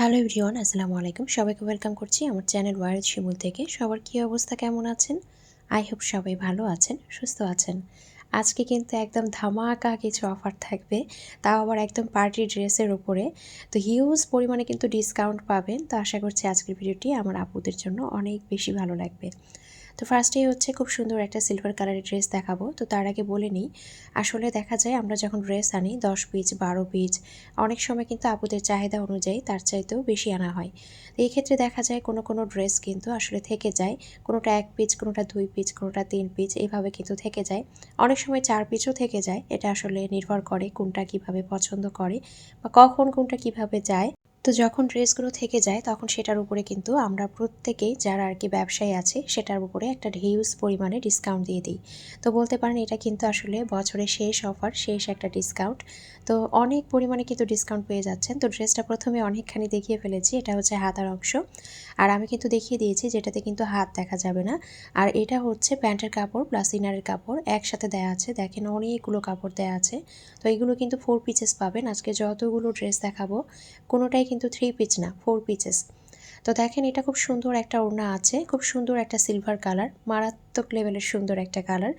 Hello everyone, আসসালামু আলাইকুম। সবাইকে ওয়েলকাম করছি আমার চ্যানেল ওয়ারেদ শিমুল থেকে। সবার কী অবস্থা, কেমন আছেন? আই হোপ সবাই ভালো আছেন, সুস্থ আছেন। আজকে কিন্তু একদম ধামাকা কিছু অফার থাকবে, তাও আবার একদম পার্টি ড্রেসের ওপরে তো হিউজ পরিমাণে কিন্তু ডিসকাউন্ট পাবেন। তো আশা করছি আজকের ভিডিওটি আমার আপুদের জন্য অনেক বেশি ভালো লাগবে। তো ফার্স্টেই হচ্ছে খুব সুন্দর একটা সিলভার কালারের ড্রেস দেখাবো। তো তার আগে বলে নিই, আসলে দেখা যায় আমরা যখন ড্রেস আনি, দশ পিস বারো পিস অনেক সময় কিন্তু আপুদের চাহিদা অনুযায়ী তার চাইতেও বেশি আনা হয়। তো এই ক্ষেত্রে দেখা যায় কোনো কোনো ড্রেস কিন্তু আসলে থেকে যায়, কোনোটা এক পিস কোনোটা দুই পিস কোনোটা তিন পিস এইভাবে কিন্তু থেকে যায়। অনেক সময় চার পিসও থেকে যায়, এটা আসলে নির্ভর করে কোনটা কীভাবে পছন্দ করে বা কখন কোনটা কীভাবে যায়। তো যখন ড্রেসগুলো থেকে যায়, তখন সেটার উপরে কিন্তু আমরা প্রত্যেকেই যারা আর কি ব্যবসায়ী আছে, সেটার উপরে একটা হিউজ পরিমাণে ডিসকাউন্ট দিয়ে দিই। তো বলতে পারেন এটা কিন্তু আসলে বছরের শেষ অফার শেষ একটা ডিসকাউন্ট তো অনেক পরিমাণে কিন্তু ডিসকাউন্ট পেয়ে যাচ্ছেন। তো ড্রেসটা প্রথমে অনেকখানি দেখিয়ে ফেলেছি, এটা হচ্ছে হাতার অংশ। আর আমি কিন্তু দেখিয়ে দিয়েছি যেটাতে কিন্তু হাত দেখা যাবে না। আর এটা হচ্ছে প্যান্টের কাপড় প্লাস ইনারের কাপড় একসাথে দেয়া আছে। দেখেন অনেকগুলো কাপড় দেয়া আছে। তো এগুলো কিন্তু ফোর পিসেস পাবেন। আজকে যতগুলো ড্রেস দেখাবো, কোনোটাই কিন্তু থ্রি পিচ না ফোর পিচেস তো দেখেন এটা খুব সুন্দর একটা ওড়না আছে, খুব সুন্দর একটা সিলভার কালার মারাত্মক লেভেলের সুন্দর একটা কালার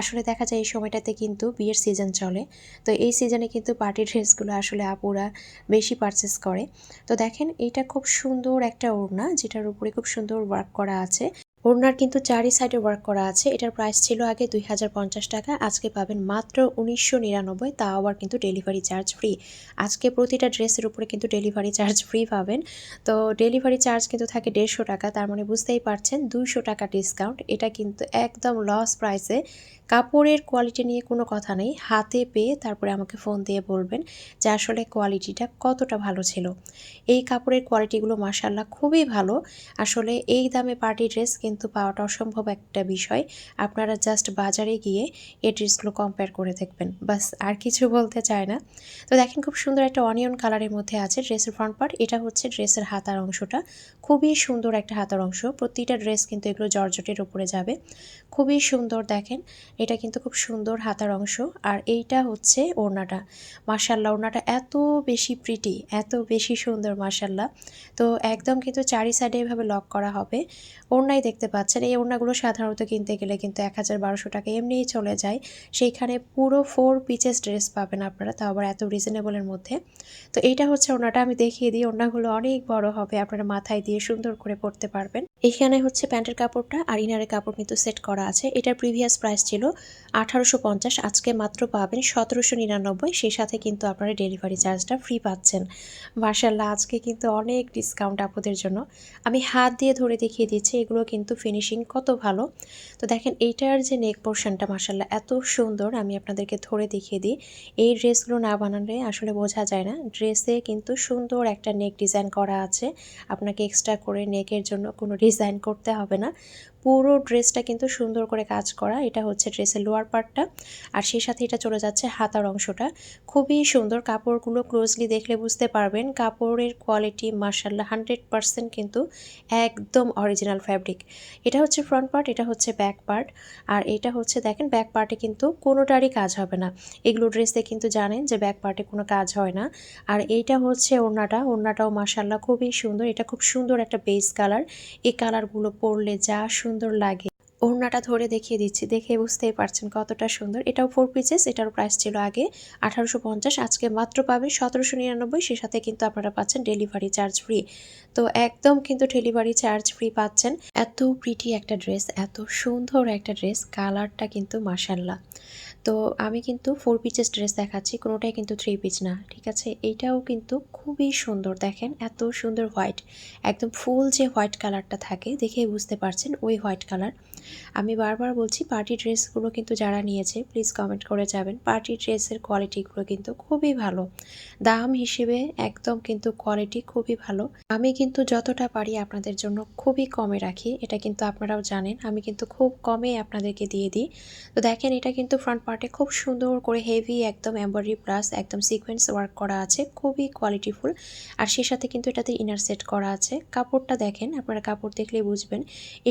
আসলে দেখা যায় এই সময়টাতে কিন্তু বিয়ের সিজন চলে, তো এই সিজনে কিন্তু পার্টি ড্রেসগুলো আসলে আপুরা বেশি পারচেস করে। তো দেখেন এটা খুব সুন্দর একটা ওড়না, যেটার উপরে খুব সুন্দর ওয়ার্ক করা আছে। ওড়নার কিন্তু চারি সাইডে ওয়ার্ক করা আছে। এটার প্রাইস ছিল আগে দুই হাজার পঞ্চাশ টাকা, আজকে পাবেন মাত্র উনিশশো নিরানব্বই, তা আবার কিন্তু ডেলিভারি চার্জ ফ্রি আজকে প্রতিটা ড্রেসের উপরে কিন্তু ডেলিভারি চার্জ ফ্রি পাবেন। তো ডেলিভারি চার্জ কিন্তু থাকে দেড়শো টাকা, তার মানে বুঝতেই পারছেন দুইশো টাকা ডিসকাউন্ট এটা কিন্তু একদম লস প্রাইসে কাপড়ের কোয়ালিটি নিয়ে কোনো কথা নেই, হাতে পেয়ে তারপরে আমাকে ফোন দিয়ে বলবেন যে আসলে কোয়ালিটিটা কতটা ভালো ছিল। এই কাপড়ের কোয়ালিটিগুলো মাসাল্লাহ খুবই ভালো। আসলে এই দামে পার্টি ড্রেস কিন্তু পাওয়াটা অসম্ভব একটা বিষয়। আপনারা জাস্ট বাজারে গিয়ে এই ড্রেসগুলো কম্পেয়ার করে দেখবেন। বাস, আর কিছু বলতে চায় না। তো দেখেন খুব সুন্দর একটা অনিয়ন কালারের মধ্যে আছে ড্রেসের ফ্রন্ট পার্ট এটা হচ্ছে ড্রেসের হাতার অংশটা। খুবই সুন্দর একটা হাতার অংশ। প্রতিটা ড্রেস কিন্তু এগুলো জর্জটের উপরে যাবে। খুবই সুন্দর দেখেন। এটা কিন্তু খুব সুন্দর হাতার অংশ। আর এইটা হচ্ছে ওড়নাটা। মার্শাল্লাহ ওড়নাটা এত বেশি প্রিটি এত বেশি সুন্দর মার্শাল্লাহ তো একদম কিন্তু চারি সাইডে এভাবে লক করা হবে। ওড়নাই দেখতে পাচ্ছেন। এই ওড়নাগুলো সাধারণত কিনতে গেলে কিন্তু এক হাজার বারোশো টাকা এমনিই চলে যায়। সেইখানে পুরো ফোর পিচেস ড্রেস পাবেন আপনারা, তাও আবার এত রিজনেবলের মধ্যে। তো এইটা হচ্ছে ওড়নাটা, আমি দেখিয়ে দিই, ওড়নাগুলো অনেক বড় হবে, আপনারা মাথায় দিয়ে সুন্দর করে পরতে পারবেন। এখানে হচ্ছে প্যান্টের কাপড়টা আর ইনারের কাপড় কিন্তু সেট করা আছে। এটার প্রিভিয়াস প্রাইস ছিল আঠারোশো পঞ্চাশ, আজকে মাত্র পাবেন সতেরোশো নিরানব্বই। সেই সাথে কিন্তু আপনারা ডেলিভারি চার্জটা ফ্রি পাচ্ছেন। মার্শাল্লাহ আজকে কিন্তু অনেক ডিসকাউন্ট আপনাদের জন্য। আমি হাত দিয়ে ধরে দেখিয়ে দিচ্ছি, এগুলো কিন্তু ফিনিশিং কত ভালো। তো দেখেন, এইটার যে নেক পোর্শনটা মার্শাল্লাহ এত সুন্দর। আমি আপনাদেরকে ধরে দেখিয়ে দিই। এই ড্রেসগুলো না বানালে আসলে বোঝা যায় না। ড্রেসে কিন্তু সুন্দর একটা নেক ডিজাইন করা আছে। আপনাকে এক্সট্রা করে নেকের জন্য কোনো ডিজাইন করতে হবে না। পুরো ড্রেসটা কিন্তু সুন্দর করে কাজ করা। এটা হচ্ছে ড্রেসের লোয়ার পার্টটা আর সেই সাথে এটা চলে যাচ্ছে হাতার অংশটা। খুবই সুন্দর কাপড়গুলো ক্লোজলি দেখলে বুঝতে পারবেন। কাপড়ের কোয়ালিটি মার্শাল্লাহ হান্ড্রেড পারসেন্ট কিন্তু একদম অরিজিনাল ফ্যাব্রিক এটা হচ্ছে ফ্রন্ট পার্ট এটা হচ্ছে ব্যাক পার্ট আর এটা হচ্ছে দেখেন ব্যাক পার্টে কিন্তু কোনোটারই কাজ হবে না। এগুলো ড্রেসে কিন্তু জানেন যে ব্যাক পার্টে কোনো কাজ হয় না। আর এইটা হচ্ছে ওড়নাটা। ওড়নাটাও মার্শাল্লাহ খুবই সুন্দর। এটা খুব সুন্দর একটা বেস কালার এই কালারগুলো পরলে যা সুন্দর লাগে। ওড়নাটা ধরে দেখিয়ে দিচ্ছি। দেখে বুঝতেই পারছেন কতটা সুন্দর। এটাও ফোর পিসেস এটার প্রাইস ছিল আগে আঠারোশো পঞ্চাশ, আজকে মাত্র পাবেন সতেরোশো নিরানব্বই, সে সাথে কিন্তু আপনারা পাচ্ছেন ডেলিভারি চার্জ ফ্রি তো একদম কিন্তু ডেলিভারি চার্জ ফ্রি পাচ্ছেন। এত প্রিটি একটা ড্রেস এত সুন্দর একটা ড্রেস কালারটা কিন্তু মাসাল্লাহ তো আমি কিন্তু ফোর পিচেস ড্রেস দেখাচ্ছি, কোনোটাই কিন্তু থ্রি পিচ না, ঠিক আছে? এইটাও কিন্তু খুবই সুন্দর, দেখেন এত সুন্দর হোয়াইট একদম ফুল যে হোয়াইট কালারটা থাকে, দেখে বুঝতে পারছেন ওই হোয়াইট কালার আমি বারবার বলছি পার্টি ড্রেসগুলো কিন্তু যারা নিয়েছে প্লিজ কমেন্ট করে যাবেন পার্টি ড্রেসের কোয়ালিটিগুলো কিন্তু খুবই ভালো। দাম হিসেবে একদম কিন্তু কোয়ালিটি খুবই ভালো। আমি কিন্তু যতটা পারি আপনাদের জন্য খুবই কমে রাখি, এটা কিন্তু আপনারাও জানেন, আমি কিন্তু খুব কমে আপনাদেরকে দিয়ে দিই। তো দেখেন এটা কিন্তু ফ্রন্ট পার্টে খুব সুন্দর করে হেভি একদম এম্বয়ডারি প্লাস একদম সিকোয়েন্স ওয়ার্ক করা আছে, খুবই কোয়ালিটিফুল আর সে সাথে কিন্তু এটাতে ইনার সেট করা আছে। কাপড়টা দেখেন, আপনারা কাপড় দেখলেই বুঝবেন।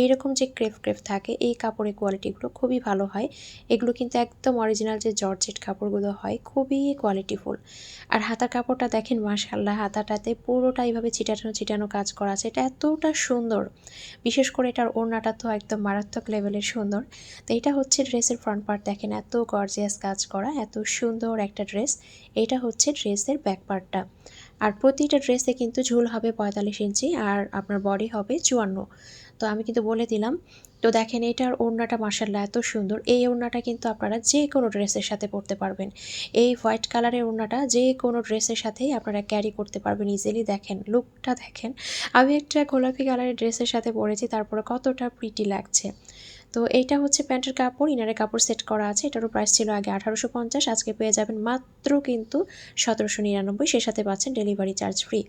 এইরকম যে ক্রেফ ক্রেফ থাকে, এই কাপড়ের কোয়ালিটিগুলো খুবই ভালো হয়। এগুলো কিন্তু একদম অরিজিনাল যে জর্জেট কাপড়গুলো হয়, খুবই কোয়ালিটিফুল আর হাতার কাপড়টা দেখেন মাশাল্লাহ হাতাটাতে পুরোটা এইভাবে ছিটানো ছিটানো কাজ করা আছে। এটা এতটা সুন্দর। বিশেষ করে এটার ওড়নাটা তো একদম মারাত্মক লেভেলের সুন্দর। তো এটা হচ্ছে ড্রেসের ফ্রন্ট পার্ট দেখেন, এত গর্জিয়াস কাজ করা, এত সুন্দর একটা ড্রেস এটা হচ্ছে ড্রেসের ব্যাক পার্টটা আর প্রতিটা ড্রেসে কিন্তু ঝুল হবে পঁয়তাল্লিশ ইঞ্চি আর আপনার বডি হবে চুয়ান্ন। তো আমি কিন্তু বলে দিলাম, তো দেখেন এটার ওড়নাটা মার্শাল্লাহ এত সুন্দর। এই ওড়নাটা কিন্তু আপনারা যে কোনো ড্রেসের সাথে পরতে পারবেন। এই হোয়াইট কালারের ওড়নাটা যে কোনো ড্রেসের সাথেই আপনারা ক্যারি করতে পারবেন ইজিলি দেখেন লুকটা দেখেন। আমি একটা গোলাপি কালারের ড্রেসের সাথে পরেছি, তারপরে কতটা প্রিটি লাগছে। তো এটা হচ্ছে প্যান্টের কাপড়, ইনারের কাপড় সেট করা আছে। এটারও প্রাইস ছিল আগে আঠারোশো পঞ্চাশ, আজকে পেয়ে যাবেন মাত্র কিন্তু সতেরোশো নিরানব্বই। সে সাথে পাচ্ছেন ডেলিভারি চার্জ ফ্রি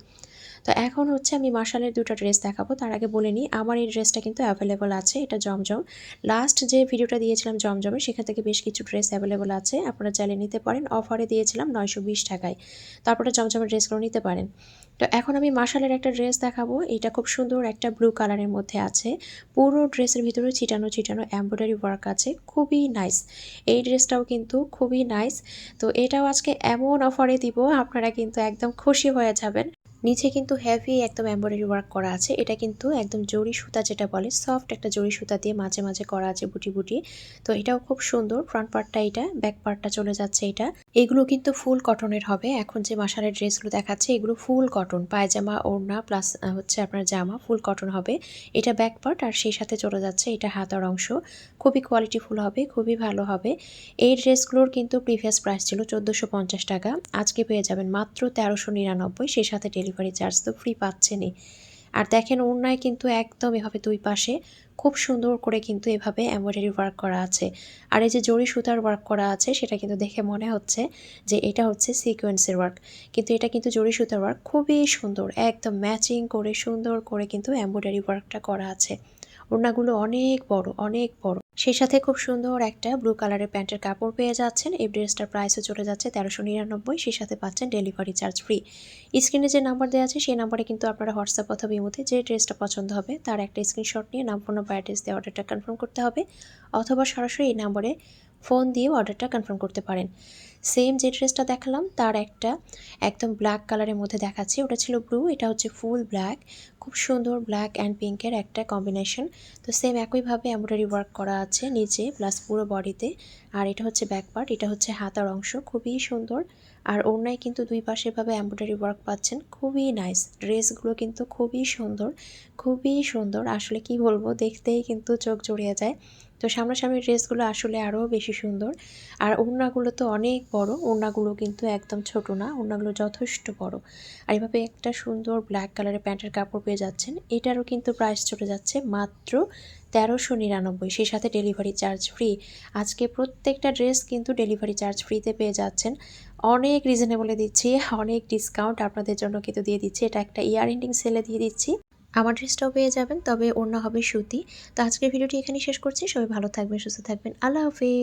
তো এখন হচ্ছে আমি মার্শালের দুটো ড্রেস দেখাবো। তার আগে বলে নিই, আমার এই ড্রেসটা কিন্তু অ্যাভেলেবল আছে, এটা জমজম। লাস্ট যে ভিডিওটা দিয়েছিলাম জমজমে, সেখান থেকে বেশ কিছু ড্রেস অ্যাভেলেবল আছে। আপনারা চাইলে নিতে পারেন। অফারে দিয়েছিলাম নয়শো বিশ টাকায়। তারপরে জমজমের ড্রেসগুলো নিতে পারেন। তো এখন আমি মার্শালের একটা ড্রেস দেখাবো। এটা খুব সুন্দর একটা ব্লু কালারের মধ্যে আছে। পুরো ড্রেসের ভিতরে ছিটানো ছিটানো এমব্রয়ডারি ওয়ার্ক আছে। খুবই নাইস এই ড্রেসটাও কিন্তু খুবই নাইস তো এটাও আজকে এমন অফারে দিব, আপনারা কিন্তু একদম খুশি হয়ে যাবেন। নিচে কিন্তু হেভি একদম এম্ব্রয়ডারি ওয়ার্ক করা আছে। এটা কিন্তু একদম জরি সুতা যেটা বলে সফট একটা জরি সুতা দিয়ে মাঝে মাঝে করা আছে বুটি বুটি। তো এটাও খুব সুন্দর ফ্রন্ট পার্টটা এটা ব্যাক পার্টটা চলে যাচ্ছে এটা। এগুলো কিন্তু ফুল কটনের হবে। এখন যে মাসারের ড্রেসগুলো দেখাচ্ছে, এগুলো ফুল কটন। পায়জামা, ওড়না প্লাস হচ্ছে আপনার জামা, ফুল কটন হবে। এটা ব্যাক পার্ট আর সেই সাথে চলে যাচ্ছে এটা হাতার অংশ। খুবই কোয়ালিটিফুল হবে, খুবই ভালো হবে। এই ড্রেসগুলোর কিন্তু প্রিভিয়াস প্রাইস ছিল চোদ্দোশো পঞ্চাশ টাকা। আজকে পেয়ে যাবেন মাত্র তেরোশো নিরানব্বই, সেই সাথে ডেলিভারি চার্জ তো ফ্রি পাচ্ছেনই। আর দেখেন ওড়নায় কিন্তু একদম এভাবে দুই পাশে খুব সুন্দর করে কিন্তু এভাবে এমব্রয়ডারি ওয়ার্ক করা আছে। আর এই যে জরি সুতার ওয়ার্ক করা আছে, সেটা কিন্তু দেখে মনে হচ্ছে যে এটা হচ্ছে সিকোয়েন্সের ওয়ার্ক। কিন্তু এটা কিন্তু জরি সুতার ওয়ার্ক খুবই সুন্দর, একদম ম্যাচিং করে সুন্দর করে কিন্তু এমব্রয়ডারি ওয়ার্কটা করা আছে। ওড়নাগুলো অনেক বড় অনেক বড়। সেই সাথে খুব সুন্দর একটা ব্লু কালারের প্যান্টের কাপড় পেয়ে যাচ্ছেন। এই ড্রেসটার প্রাইসও চলে যাচ্ছে তেরোশো নিরানব্বই, সেই সাথে পাচ্ছেন ডেলিভারি চার্জ ফ্রি স্ক্রিনে যে নাম্বার দেওয়া আছে, সেই নাম্বারে কিন্তু আপনারা হোয়াটসঅ্যাপ অথবা ইমোতে যে ড্রেসটা পছন্দ হবে, তার একটা স্ক্রিনশট নিয়ে নামপূর্ণ ফোন বা অ্যাড্রেস দিয়ে অর্ডারটা কনফার্ম করতে হবে। অথবা সরাসরি এই নাম্বারে ফোন দিয়ে অর্ডারটা কনফার্ম করতে পারেন। সেম যে ড্রেসটা দেখালাম, তার একটা একদম ব্ল্যাক কালারের মধ্যে দেখাচ্ছি। ওটা ছিল ব্লু, এটা হচ্ছে ফুল ব্ল্যাক। খুব সুন্দর ব্ল্যাক অ্যান্ড পিঙ্কের একটা কম্বিনেশন। তো সেম একইভাবে এমব্রয়ডারি ওয়ার্ক করা আছে নিচে, প্লাস পুরো বডিতে। আর এটা হচ্ছে ব্যাক পার্ট, এটা হচ্ছে হাতার অংশ, খুবই সুন্দর। আর ওড়নায় কিন্তু দুই পাশে এভাবে এমব্রয়ডারি ওয়ার্ক পাচ্ছেন, খুবই নাইস। ড্রেসগুলো কিন্তু খুবই সুন্দর খুবই সুন্দর। আসলে কি বলব, দেখতেই কিন্তু চোখ জড়িয়ে যায়। তো সামনাসামনি ড্রেসগুলো আসলে আরও বেশি সুন্দর। আর ওড়নাগুলো তো অনেক বড় ওড়নাগুলো কিন্তু একদম ছোট না ওড়নাগুলো যথেষ্ট বড়। আর এভাবে একটা সুন্দর ব্ল্যাক কালারের প্যান্টের কাপড় পেয়ে যাচ্ছেন, এটারও কিন্তু প্রাইস চলে যাচ্ছে মাত্র তেরোশো নিরানব্বই। সেই সাথে ডেলিভারি চার্জ ফ্রি আজকে প্রত্যেকটা ড্রেস কিন্তু ডেলিভারি চার্জ ফ্রিতে পেয়ে যাচ্ছেন। অনেক রিজনেবলে দিচ্ছি, অনেক ডিসকাউন্ট আপনাদের জন্য কিন্তু দিয়ে দিচ্ছি। এটা একটা ইয়ার এন্ডিং সেলে দিয়ে দিচ্ছি। আমার ড্রেসটাও পেয়ে যাবেন, তবে অন্য হবে সুতি। তো আজকের ভিডিওটি এখানেই শেষ করছি। সবাই ভালো থাকবেন, সুস্থ থাকবেন। আল্লাহ হাফিজ।